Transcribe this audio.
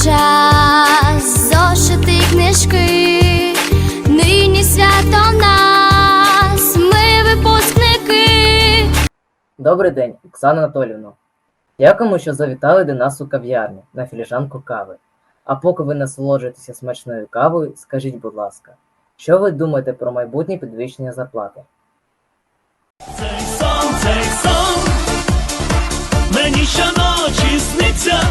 Час, зошити книжки, нині свято нас, ми випускники. Добрий день, Оксана Анатолівна. Дякуємо, що завітали до нас у кав'ярню на філіжанку кави. А поки ви насолоджуєтеся смачною кавою, скажіть, будь ласка, що ви думаєте про майбутнє підвищення зарплати? Цей сон, цей сон мені щоночі сниться,